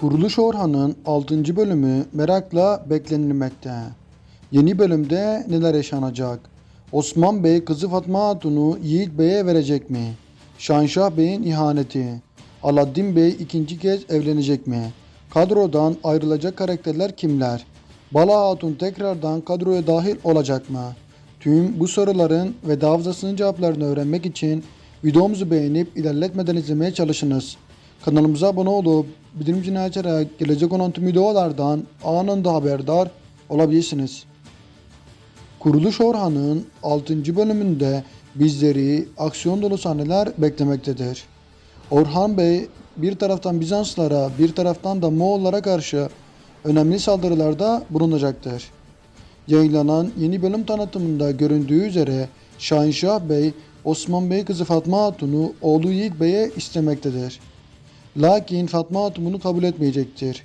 Kuruluş Orhan'ın 6. bölümü merakla beklenilmekte. Yeni bölümde neler yaşanacak? Osman Bey kızı Fatma Hatun'u Yiğit Bey'e verecek mi? Şanşah Bey'in ihaneti. Aladdin Bey ikinci kez evlenecek mi? Kadrodan ayrılacak karakterler kimler? Bala Hatun tekrardan kadroya dahil olacak mı? Tüm bu soruların ve daha fazlasının cevaplarını öğrenmek için videomuzu beğenip ilerletmeden izlemeye çalışınız. Kanalımıza abone olup bildirim zilini açarak gelecek olan tüm videolardan anında haberdar olabilirsiniz. Kuruluş Orhan'ın 6. bölümünde bizleri aksiyon dolu sahneler beklemektedir. Orhan Bey bir taraftan Bizanslara bir taraftan da Moğollara karşı önemli saldırılarda bulunacaktır. Yayınlanan yeni bölüm tanıtımında göründüğü üzere Şahinşah Bey Osman Bey kızı Fatma Hatun'u oğlu Yiğit Bey'e istemektedir. Lakin Fatma Hatun bunu kabul etmeyecektir.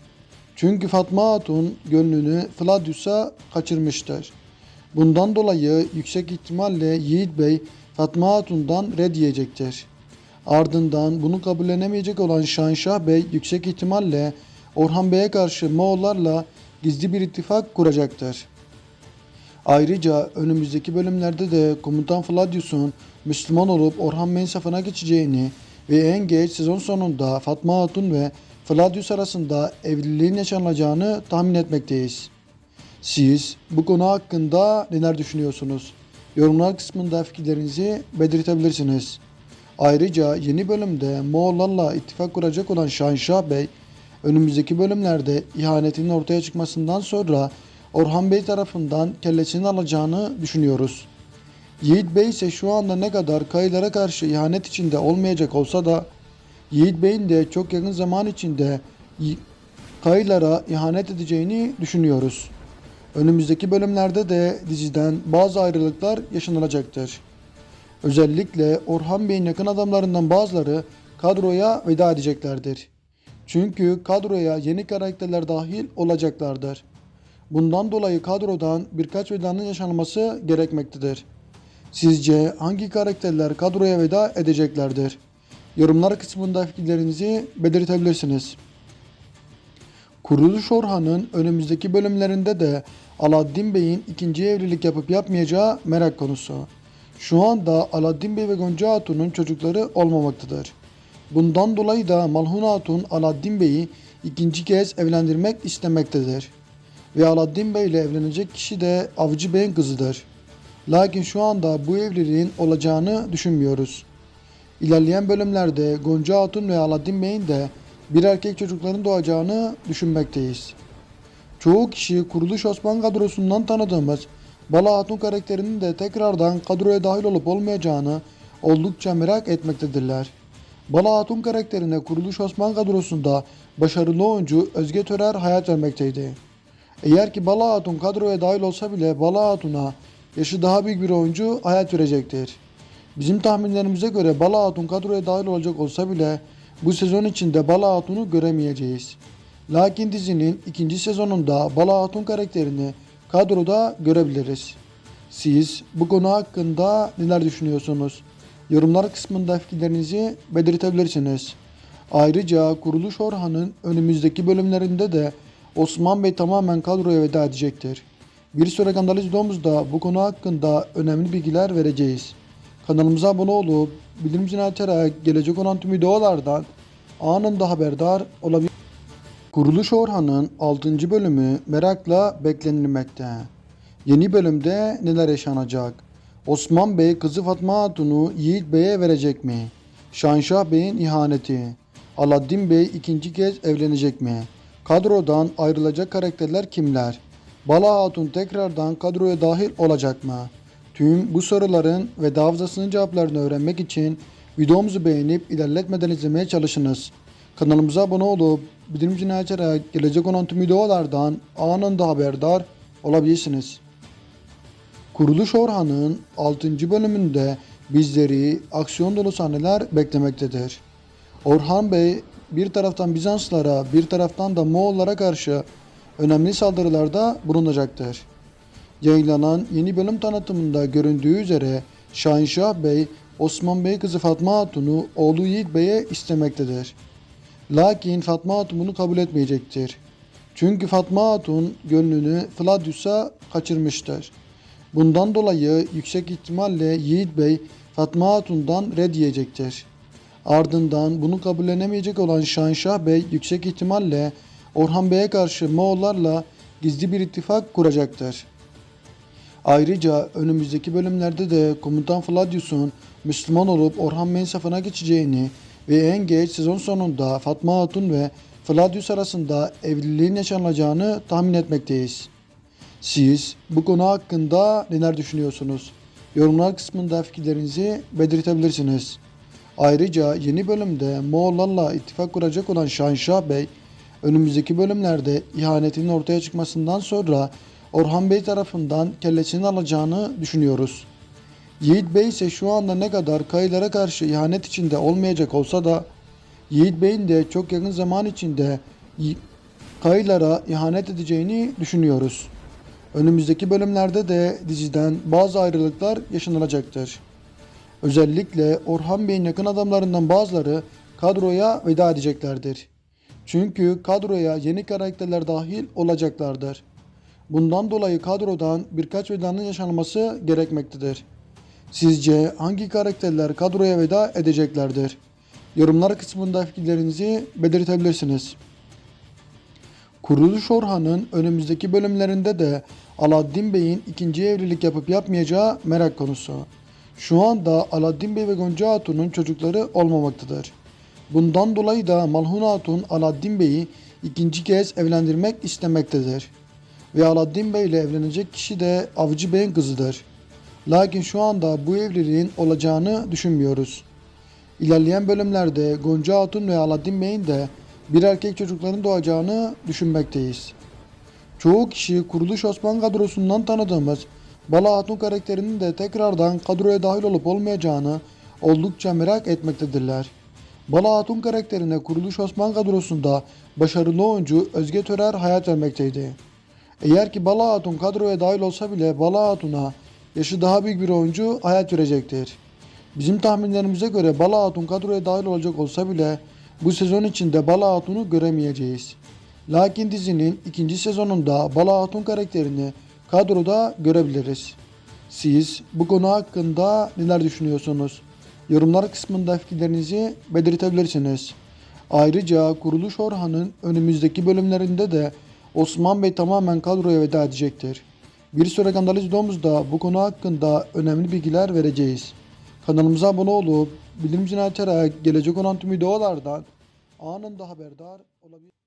Çünkü Fatma Hatun gönlünü Fladius'a kaçırmıştır. Bundan dolayı yüksek ihtimalle Yiğit Bey Fatma Hatun'dan red yiyecektir. Ardından bunu kabullenemeyecek olan Şahinşah Bey yüksek ihtimalle Orhan Bey'e karşı Moğollarla gizli bir ittifak kuracaktır. Ayrıca önümüzdeki bölümlerde de Komutan Fladius'un Müslüman olup Orhan Bey'in geçeceğini ve en geç sezon sonunda Fatma Hatun ve Fladius arasında evliliğin yaşanacağını tahmin etmekteyiz. Siz bu konu hakkında neler düşünüyorsunuz? Yorumlar kısmında fikirlerinizi belirtebilirsiniz. Ayrıca yeni bölümde Moğollarla ittifak kuracak olan Şahinşah Bey, önümüzdeki bölümlerde ihanetinin ortaya çıkmasından sonra Orhan Bey tarafından kellesini alacağını düşünüyoruz. Yiğit Bey ise şu anda ne kadar kayılara karşı ihanet içinde olmayacak olsa da Yiğit Bey'in de çok yakın zaman içinde kayılara ihanet edeceğini düşünüyoruz. Önümüzdeki bölümlerde de diziden bazı ayrılıklar yaşanılacaktır. Özellikle Orhan Bey'in yakın adamlarından bazıları kadroya veda edeceklerdir. Çünkü kadroya yeni karakterler dahil olacaklardır. Bundan dolayı kadrodan birkaç vedanın yaşanması gerekmektedir. Sizce hangi karakterler kadroya veda edeceklerdir? Yorumlar kısmında fikirlerinizi belirtebilirsiniz. Kuruluş Orhan'ın önümüzdeki bölümlerinde de Aladdin Bey'in ikinci evlilik yapıp yapmayacağı merak konusu. Şu anda Aladdin Bey ve Gonca Hatun'un çocukları olmamaktadır. Bundan dolayı da Malhun Hatun Aladdin Bey'i ikinci kez evlendirmek istemektedir. Ve Aladdin Bey ile evlenecek kişi de Avcı Bey'in kızıdır. Lakin şu anda bu evliliğin olacağını düşünmüyoruz. İlerleyen bölümlerde Gonca Hatun ve Aladdin Bey'in de bir erkek çocukların doğacağını düşünmekteyiz. Çoğu kişi kuruluş Osman kadrosundan tanıdığımız Bala Hatun karakterinin de tekrardan kadroya dahil olup olmayacağını oldukça merak etmektedirler. Bala Hatun karakterine kuruluş Osman kadrosunda başarılı oyuncu Özge Törer hayat vermekteydi. Eğer ki Bala Hatun kadroya dahil olsa bile Bala Hatun'a yaşı daha büyük bir oyuncu hayat verecektir. Bizim tahminlerimize göre Bala Hatun kadroya dahil olacak olsa bile bu sezon içinde Bala Hatun'u göremeyeceğiz. Lakin dizinin ikinci sezonunda Bala Hatun karakterini kadroda görebiliriz. Siz bu konu hakkında neler düşünüyorsunuz? Yorumlar kısmında fikirlerinizi belirtebilirsiniz. Ayrıca Kuruluş Orhan'ın önümüzdeki bölümlerinde de Osman Bey tamamen kadroya veda edecektir. Bir sonraki analiz videomuzda bu konu hakkında önemli bilgiler vereceğiz. Kanalımıza abone olup bildirim zilini açarak gelecek olan tüm videolardan anında haberdar olabilir. Kuruluş Orhan'ın 6. bölümü merakla beklenilmekte. Yeni bölümde neler yaşanacak? Osman Bey kızı Fatma Hatun'u Yiğit Bey'e verecek mi? Şahinşah Bey'in ihaneti. Aladdin Bey ikinci kez evlenecek mi? Kadrodan ayrılacak karakterler kimler? Bala Hatun tekrardan kadroya dahil olacak mı? Tüm bu soruların ve daha fazlasının cevaplarını öğrenmek için videomuzu beğenip ilerletmeden izlemeye çalışınız. Kanalımıza abone olup bildirim zilini açarak gelecek olan tüm videolardan anında haberdar olabilirsiniz. Kuruluş Orhan'ın 6. bölümünde bizleri aksiyon dolu sahneler beklemektedir. Orhan Bey bir taraftan Bizanslara bir taraftan da Moğollara karşı önemli saldırılarda bulunacaktır. Yayınlanan yeni bölüm tanıtımında göründüğü üzere Şahinşah Bey Osman Bey kızı Fatma Hatun'u oğlu Yiğit Bey'e istemektedir. Lakin Fatma Hatun bunu kabul etmeyecektir. Çünkü Fatma Hatun gönlünü Fladyus'a kaçırmıştır. Bundan dolayı yüksek ihtimalle Yiğit Bey Fatma Hatun'dan red yiyecektir. Ardından bunu kabullenemeyecek olan Şahinşah Bey yüksek ihtimalle Orhan Bey'e karşı Moğollarla gizli bir ittifak kuracaktır. Ayrıca önümüzdeki bölümlerde de Komutan Fladyus'un Müslüman olup Orhan Bey'in safına geçeceğini ve en geç sezon sonunda Fatma Hatun ve Fladyus arasında evliliğin yaşanacağını tahmin etmekteyiz. Siz bu konu hakkında neler düşünüyorsunuz? Yorumlar kısmında fikirlerinizi belirtebilirsiniz. Ayrıca yeni bölümde Moğollarla ittifak kuracak olan Şahinşah Bey, önümüzdeki bölümlerde ihanetinin ortaya çıkmasından sonra Orhan Bey tarafından kellesini alacağını düşünüyoruz. Yiğit Bey ise şu anda ne kadar kayılara karşı ihanet içinde olmayacak olsa da Yiğit Bey'in de çok yakın zaman içinde kayılara ihanet edeceğini düşünüyoruz. Önümüzdeki bölümlerde de diziden bazı ayrılıklar yaşanılacaktır. Özellikle Orhan Bey'in yakın adamlarından bazıları kadroya veda edeceklerdir. Çünkü kadroya yeni karakterler dahil olacaklardır. Bundan dolayı kadrodan birkaç vedanın yaşanması gerekmektedir. Sizce hangi karakterler kadroya veda edeceklerdir? Yorumlar kısmında fikirlerinizi belirtebilirsiniz. Kuruluş Orhan'ın önümüzdeki bölümlerinde de Aladdin Bey'in ikinci evlilik yapıp yapmayacağı merak konusu. Şu anda Aladdin Bey ve Gonca Hatun'un çocukları olmamaktadır. Bundan dolayı da Malhun Hatun Aladdin Bey'i ikinci kez evlendirmek istemektedir. Ve Aladdin Bey ile evlenecek kişi de Avcı Bey'in kızıdır. Lakin şu anda bu evliliğin olacağını düşünmüyoruz. İlerleyen bölümlerde Gonca Hatun ve Aladdin Bey'in de bir erkek çocukların doğacağını düşünmekteyiz. Çoğu kişi Kuruluş Osman kadrosundan tanıdığımız Bala Hatun karakterinin de tekrardan kadroya dahil olup olmayacağını oldukça merak etmektedirler. Bala karakterine Kuruluş Osman kadrosunda başarılı oyuncu Özge Törer hayat vermekteydi. Eğer ki Bala kadroya dahil olsa bile Bala Hatun'a yaşı daha büyük bir oyuncu hayat verecektir. Bizim tahminlerimize göre Bala kadroya dahil olacak olsa bile bu sezon içinde Bala Hatun'u göremeyeceğiz. Lakin dizinin ikinci sezonunda Bala karakterini kadroda görebiliriz. Siz bu konu hakkında neler düşünüyorsunuz? Yorumlar kısmında fikirlerinizi belirtebilirsiniz. Ayrıca Kuruluş Orhan'ın önümüzdeki bölümlerinde de Osman Bey tamamen kadroya veda edecektir. Bir sonraki analiz videomuzda bu konu hakkında önemli bilgiler vereceğiz. Kanalımıza abone olup bildirim zilini gelecek olan tüm videolardan anında haberdar olabilirsiniz.